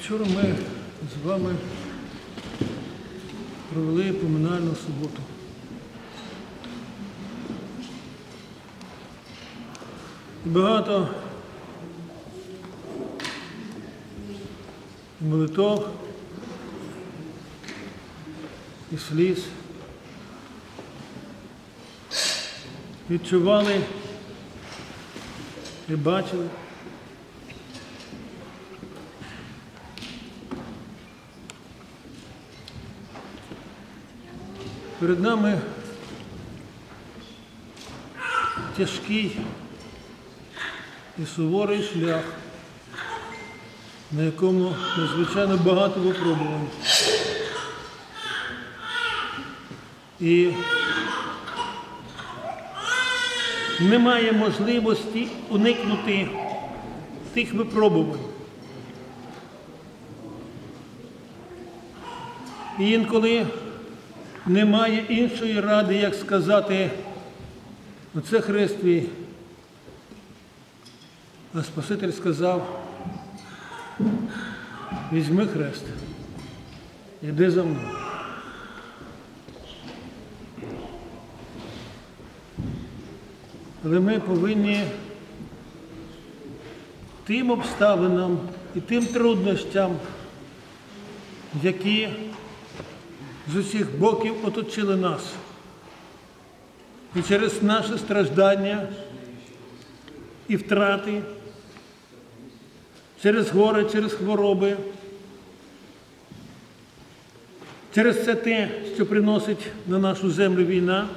Вчора ми з вами провели поминальну суботу. Багато молитов і сліз відчували і бачили. Перед нами тяжкий і суворий шлях, на якому надзвичайно багато випробувань. І немає можливості уникнути тих випробувань. І інколи немає іншої ради, як сказати, оце хрест твій. А Спаситель сказав, візьми хрест, іди за мною. Але ми повинні тим обставинам і тим труднощам, які з усіх боків оточили нас. І через наше страждання і втрати, через горе, через хвороби, через це те, що приносить на нашу землю війна.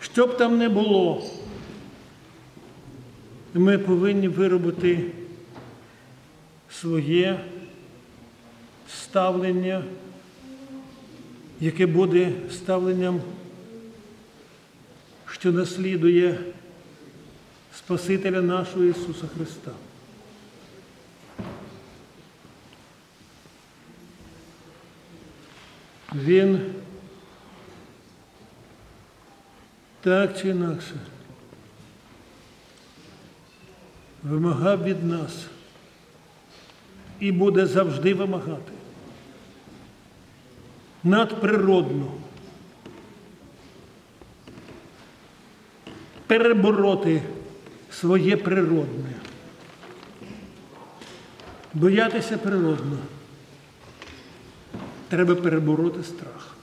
Що б там не було, ми повинні виробити своє ставлення, яке буде ставленням, що наслідує Спасителя нашого Ісуса Христа. Він так чи інакше вимагав від нас і буде завжди вимагати надприродно перебороти своє природне, боятися природно. Треба перебороти страх.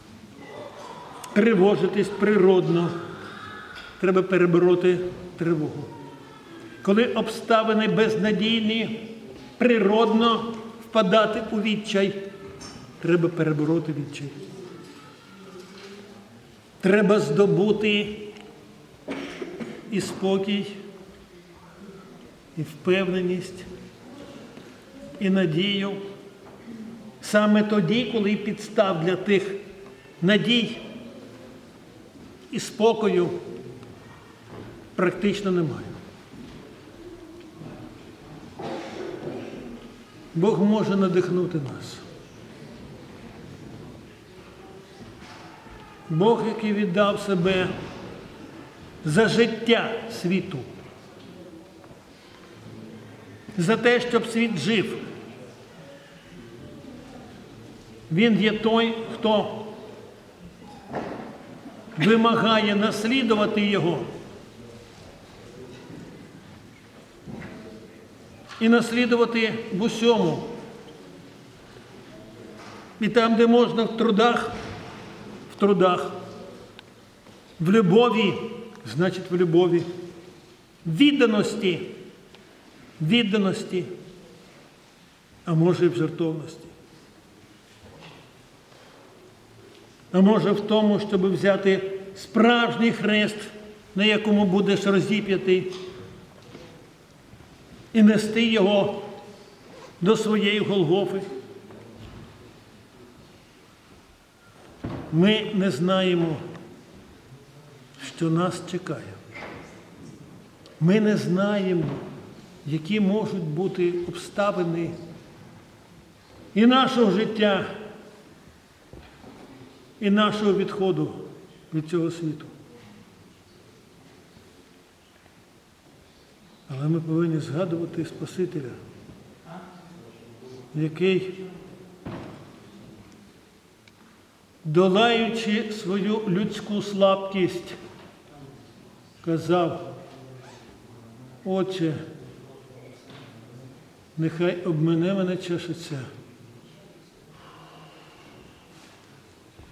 Тривожитись природно. Треба перебороти тривогу. Коли обставини безнадійні, природно впадати у відчай, треба перебороти відчай. Треба здобути і спокій, і впевненість, і надію. Саме тоді, коли підстав для тих надій і спокою практично немає. Бог може надихнути нас. Бог, який віддав себе за життя світу, за те, щоб світ жив. Він є той, хто вимагає наслідувати його. І наслідувати в усьому. І там, де можна в трудах, трудах, в любові, значить в любові, відданості, відданості, а може і в жертовності. А може в тому, щоб взяти справжній хрест, на якому будеш розіп'ятий, і нести його до своєї Голгофи. Ми не знаємо, що нас чекає. Ми не знаємо, які можуть бути обставини і нашого життя, і нашого відходу від цього світу. Але ми повинні згадувати Спасителя, який, долаючи свою людську слабкість, казав, Отче, нехай обмене мене чашиться.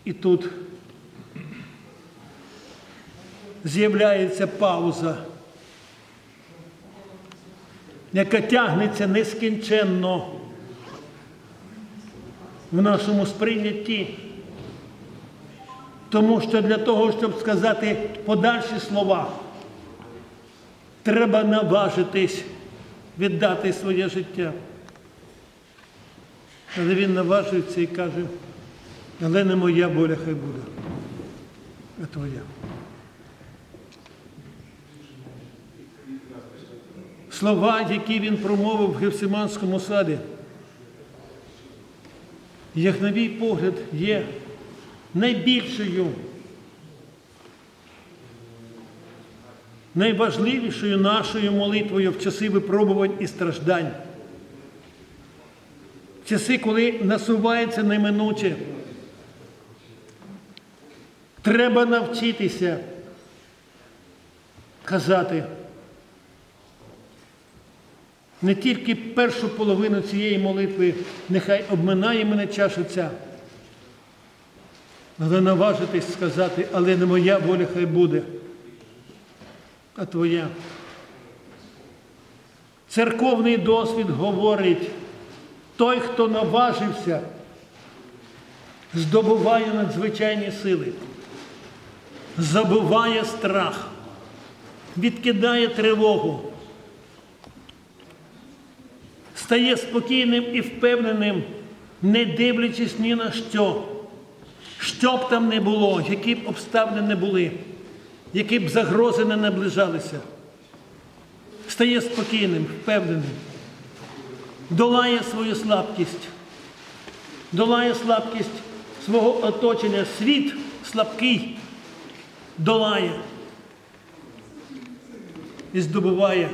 І тут з'являється пауза, яка тягнеться нескінченно в нашому сприйнятті. Тому що для того, щоб сказати подальші слова, треба наважитись віддати своє життя. Але він наважується і каже, але не моя воля хай буде, а твоя. Слова, які він промовив в Гефсиманському саді, як на мій погляд, є найбільшою, найважливішою нашою молитвою в часи випробувань і страждань. В часи, коли насувається неминуче, треба навчитися казати не тільки першу половину цієї молитви, нехай обминає мене чаша ця, але наважитись сказати, але не моя воля хай буде, а твоя. Церковний досвід говорить, той, хто наважився, здобуває надзвичайні сили, забуває страх, відкидає тривогу, стає спокійним і впевненим, не дивлячись ні на що, що б там не було, які б обставини не були, які б загрози не наближалися. Стає спокійним, впевненим, долає свою слабкість, долає слабкість свого оточення. Світ слабкий долає і здобуває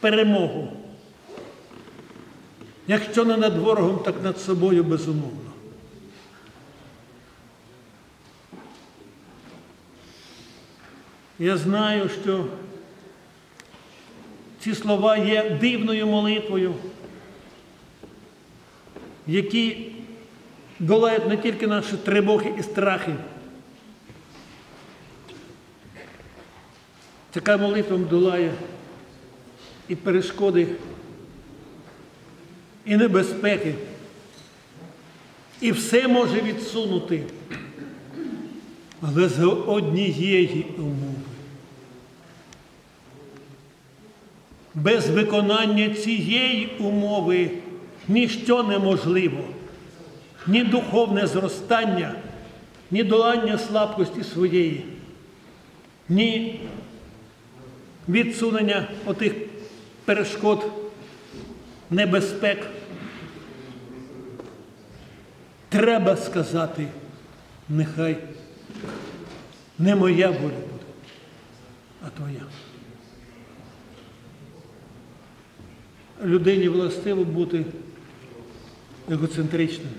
перемогу. Якщо не над ворогом, так над собою безумовно. Я знаю, що ці слова є дивною молитвою, які долають не тільки наші тривоги і страхи. Така молитва долає і перешкоди, і небезпеки, і все може відсунути, але з однієї умови. Без виконання цієї умови ніщо неможливо, ні духовне зростання, ні долання слабкості своєї, ні відсунення отих перешкод, небезпек. Треба сказати, нехай не моя воля буде, а твоя. Людині властиво бути егоцентричною.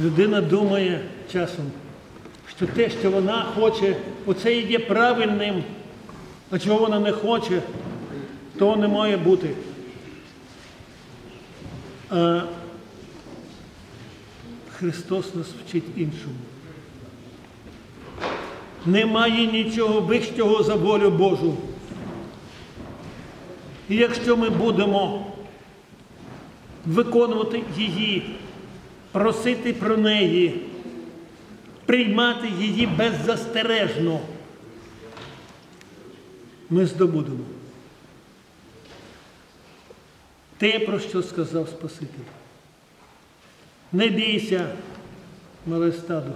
Людина думає часом, що те, що вона хоче, оце і є правильним, а чого вона не хоче, того не має бути. А Христос нас вчить іншому. Немає нічого вищого за волю Божу. І якщо ми будемо виконувати її, просити про неї, приймати її беззастережно, ми здобудемо. Те, про що сказав Спаситель. Не бійся, мале стадо,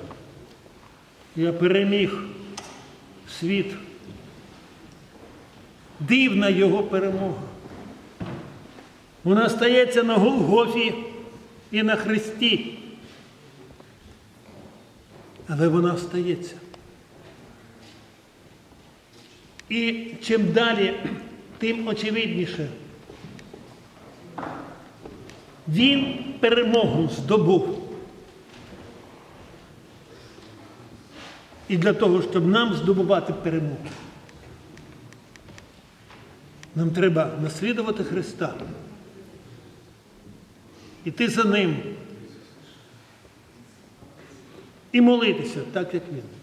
я переміг світ. Дивна його перемога. Вона стається на Голгофі і на Христі. Але вона стається. І чим далі тим очевидніше. Він перемогу здобув. І для того, щоб нам здобувати перемогу, нам треба наслідувати Христа. Іти за Ним і молитися так, як Він.